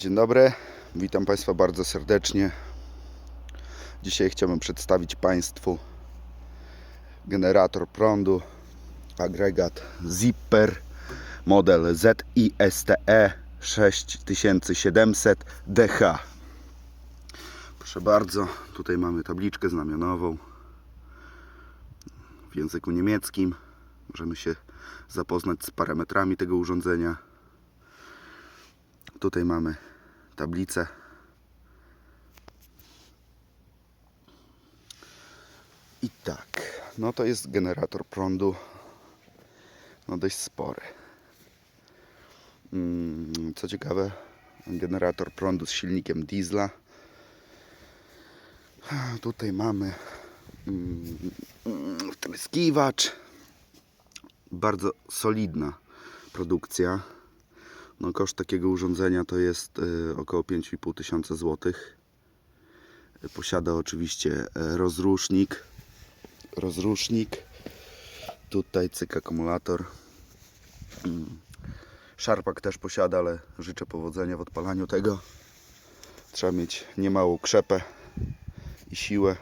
Dzień dobry, witam Państwa bardzo serdecznie. Dzisiaj chciałbym przedstawić Państwu generator prądu, agregat Zipper, model ZISTE 6700 DH. Proszę bardzo, tutaj mamy tabliczkę znamionową w języku niemieckim. Możemy się zapoznać z parametrami tego urządzenia. Tutaj mamy tablicę. I tak, no to jest generator prądu, no dość spory. Mm, Co ciekawe, generator prądu z silnikiem diesla. Tutaj mamy mm, wtryskiwacz. Bardzo solidna produkcja. No, koszt takiego urządzenia to jest y, około 5,5 tysiąca złotych. Y, Posiada oczywiście e, rozrusznik. Rozrusznik. Tutaj cyk akumulator. Mm. Szarpak też posiada, ale życzę powodzenia w odpalaniu tego. Trzeba mieć niemałą krzepę i siłę,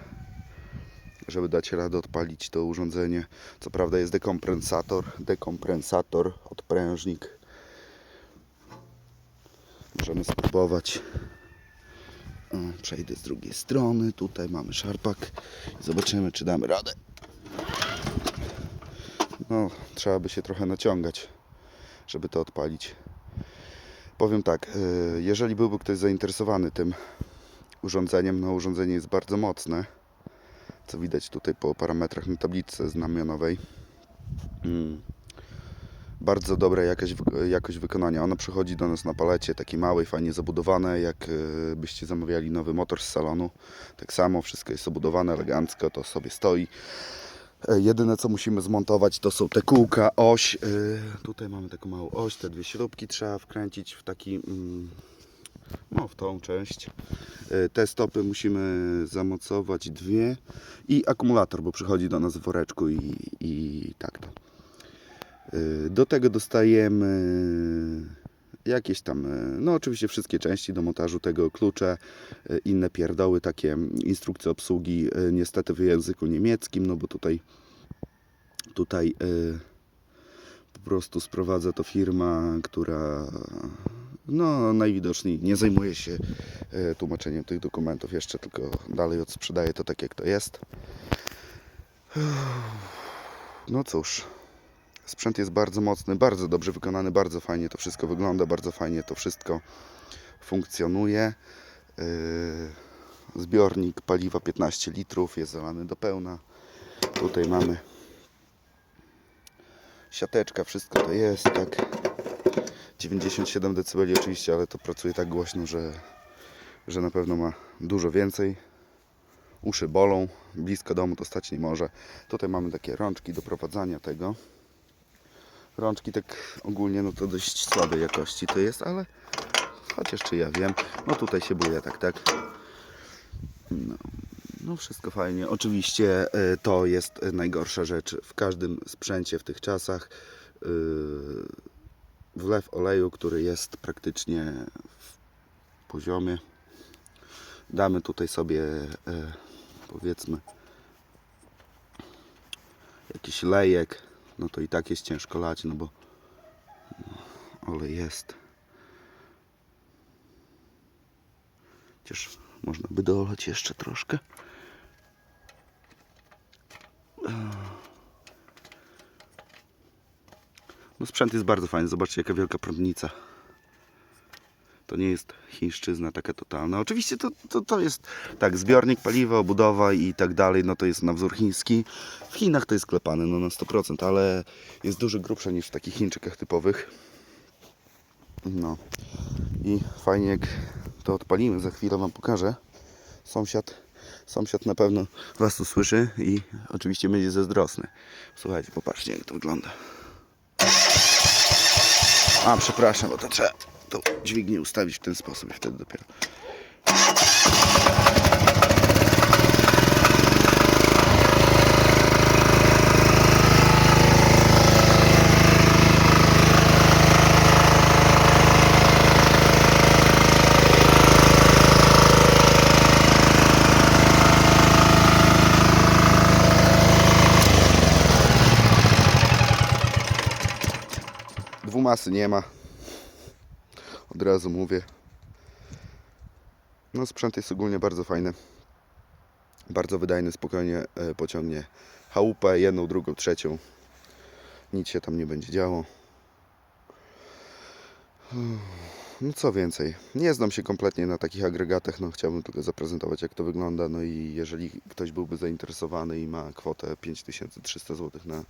żeby dać radę odpalić to urządzenie. Co prawda jest dekompresator, dekompresator, odprężnik. Możemy spróbować. Przejdę z drugiej strony. Tutaj mamy szarpak. Zobaczymy, czy damy radę. No, trzeba by się trochę naciągać, żeby to odpalić. Powiem tak, y, jeżeli byłby ktoś zainteresowany tym urządzeniem, no urządzenie jest bardzo mocne, co widać tutaj po parametrach na tablicy znamionowej. Mm bardzo dobra jakaś, wy- jakość wykonania. Ono przychodzi do nas na palecie, takiej małej, fajnie zabudowane, jak e, byście zamawiali nowy motor z salonu. Tak samo, wszystko jest obudowane elegancko, to sobie stoi. E, Jedyne co musimy zmontować to są te kółka, oś. E, Tutaj mamy taką małą oś, te dwie śrubki trzeba wkręcić w taki, mm, no w tą część. Te stopy musimy zamocować dwie i akumulator, bo przychodzi do nas w woreczku i, i tak to. Y, Do tego dostajemy jakieś tam, y, no oczywiście wszystkie części do montażu tego, klucze, y, inne pierdoły, takie instrukcje obsługi, niestety w języku niemieckim, no bo tutaj tutaj po prostu sprowadza to firma, która no najwidoczniej nie zajmuje się tłumaczeniem tych dokumentów jeszcze, tylko dalej odsprzedaje to tak jak to jest. No cóż, Sprzęt jest bardzo mocny, bardzo dobrze wykonany, bardzo fajnie to wszystko wygląda, bardzo fajnie to wszystko funkcjonuje. Yy, Zbiornik paliwa 15 litrów jest zalany do pełna. Tutaj mamy siateczka, wszystko to jest, tak. 97 dB oczywiście, ale to pracuje tak głośno, że, że na pewno ma dużo więcej. Uszy bolą, blisko domu to stać nie może. Tutaj mamy takie rączki do prowadzenia tego. Rączki tak ogólnie no to dość słabej jakości to jest, ale chociaż czy ja wiem, no tutaj się buje tak, tak. No, no wszystko fajnie. Oczywiście y, to jest najgorsza rzecz w każdym sprzęcie w tych czasach. Y, Wlew oleju, który jest praktycznie w poziomie. Damy tutaj sobie y, powiedzmy jakiś lejek, no to i tak jest ciężko lać, no bo no, olej jest. Chociaż można by dolać jeszcze troszkę. No sprzęt jest bardzo fajny, zobaczcie jaka wielka prądnica. To nie jest chińszczyzna taka totalna. Oczywiście to, to, to jest tak, zbiornik paliwa, obudowa i tak dalej, no to jest na wzór chiński. W Chinach to jest klepane no na 100%, ale jest dużo grubsze niż w takich Chińczykach typowych. No i fajnie jak to odpalimy, za chwilę Wam pokażę. Sąsiad, sąsiad na pewno Was usłyszy i oczywiście będzie zazdrosny. Słuchajcie, popatrzcie jak to wygląda. A, przepraszam, bo to trzeba tą dźwignię ustawić w ten sposób i wtedy dopiero. masy nie ma. Od razu mówię. No sprzęt jest ogólnie bardzo fajny. Bardzo wydajny, spokojnie e, pociągnie chałupę, jedną, drugą, trzecią. Nic się tam nie będzie działo. No co więcej, nie znam się kompletnie na takich agregatach, no chciałbym tylko zaprezentować jak to wygląda, no i jeżeli ktoś byłby zainteresowany i ma kwotę 5300 zł na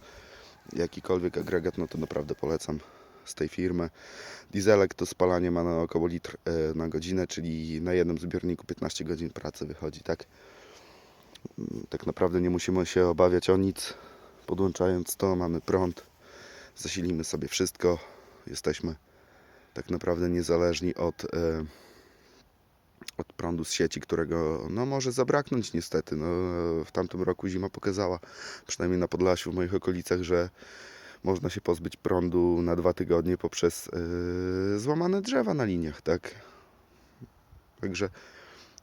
jakikolwiek agregat, no to naprawdę polecam z tej firmy. Dieselek to spalanie ma na około litr e, na godzinę, czyli na jednym zbiorniku 15 godzin pracy wychodzi, tak? Mm, Tak naprawdę nie musimy się obawiać o nic. Podłączając to mamy prąd, zasilimy sobie wszystko, jesteśmy tak naprawdę niezależni od, e, od prądu z sieci, którego no, może zabraknąć niestety. No, w tamtym roku zima pokazała, przynajmniej na Podlasiu, w moich okolicach, że można się pozbyć prądu na dwa tygodnie poprzez e, złamane drzewa na liniach, tak? Także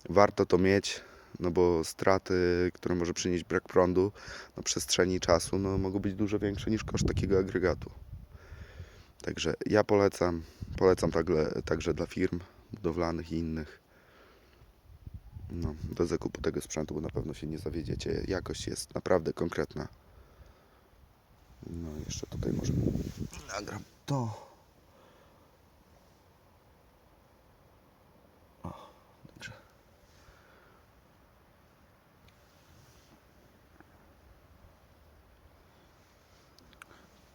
warto to mieć, no bo straty, które może przynieść brak prądu na przestrzeni czasu, no, mogą być dużo większe niż koszt takiego agregatu. Także ja polecam, polecam także, także dla firm budowlanych i innych. No, do zakupu tego sprzętu, bo na pewno się nie zawiedziecie. Jakość jest naprawdę konkretna. No, jeszcze tutaj może nagram to. O, także.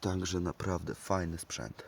Także naprawdę fajny sprzęt.